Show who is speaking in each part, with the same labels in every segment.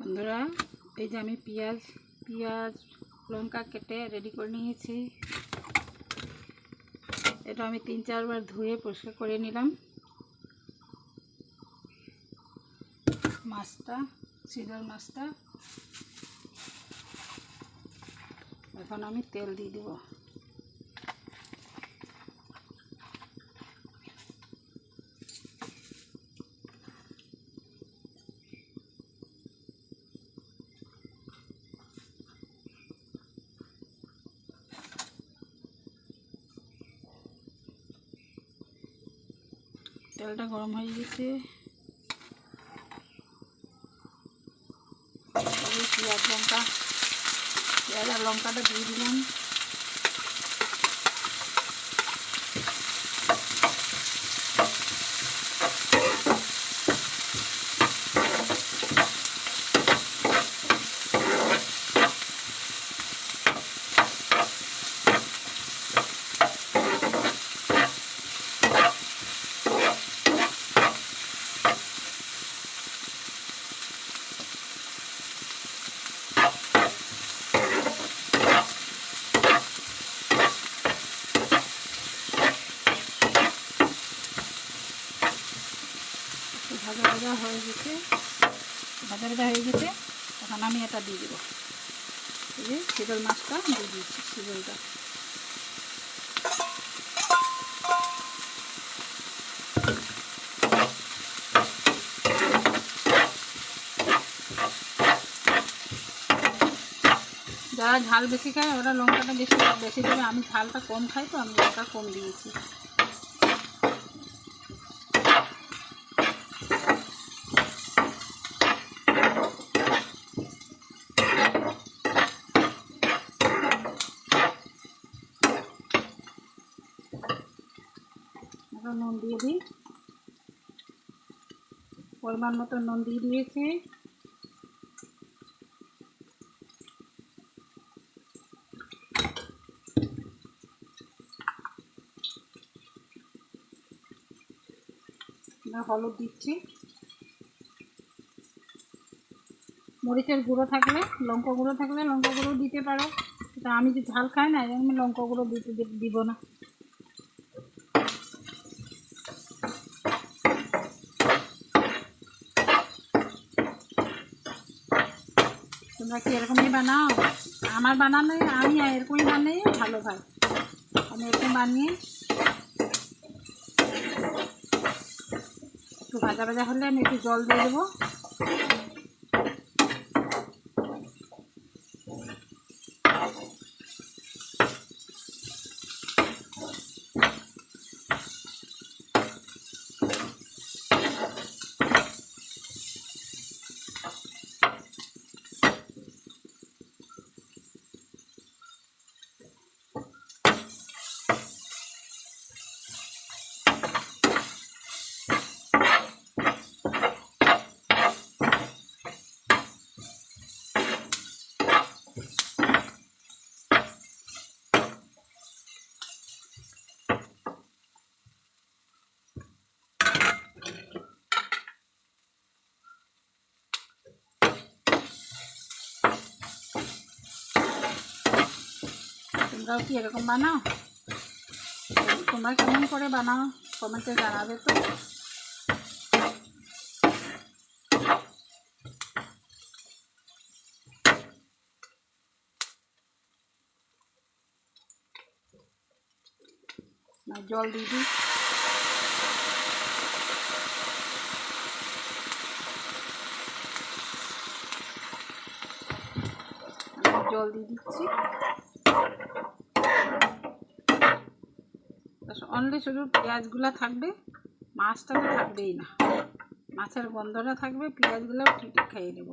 Speaker 1: বন্ধুরা, এই যে আমি পেঁয়াজ পেঁয়াজ, লঙ্কা কেটে রেডি করে নিয়েছি। এটা আমি তিন চারবার ধুয়ে পরিষ্কার করে নিলাম। মাছটা, সিলভার মাছটা। এখন আমি তেল দিয়ে দেবো। তেলটা গরম হয়ে গেছে। পেঁয়াজ লঙ্কা পেঁয়াজ আর লঙ্কাটা দিয়ে দিলাম একটু ভাজা হয়ে গেছে ভাজা ভাজা হয়ে গেছে, এখন আমি এটা দিয়ে দেবো। এই যে মাছটা দিয়ে শীতলটা যারা ঝাল বেশি খায়, ওরা লঙ্কাটা বেশি বেশি দেবে। আমি ঝালটা কম খাই তো, আমি লঙ্কা কম দিয়েছি। এখন নুন দিয়ে দিই। পরিমাণ মতো নুন দিয়ে দিয়েছি। হলুদ দিচ্ছি। মরিচের গুঁড়ো থাকলে, লঙ্কা গুঁড়ো থাকলে লঙ্কা গুঁড়ো দিতে পারো। আমি যে ঝাল খাই না এই জন্য আমি লঙ্কা গুঁড়ো দিতে দিব না। তোমরা কি এরকমই বানাও? আমার বানানো আমি এরকমই বানাই ভালো ভাই আমি এরকম বানিয়ে একটু ভাজা ভাজা হলে আমি একটু জল দিয়ে দেবো। তোমরাও কি এরকম বানাও? তোমরা কেমন করে বানাও? কমেন্টে জানাবে তো। জল দিয়ে দিই। জল দিয়ে দিচ্ছি। অনলি শুধু পেঁয়াজগুলো থাকবে, মাছটা তো থাকবেই না। মাছের গন্ধটা থাকবে পেঁয়াজগুলো ঠিক খাইয়ে নেব।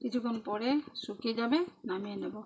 Speaker 1: কিছুক্ষণ পরে শুকিয়ে যাবে, নামিয়ে নেব।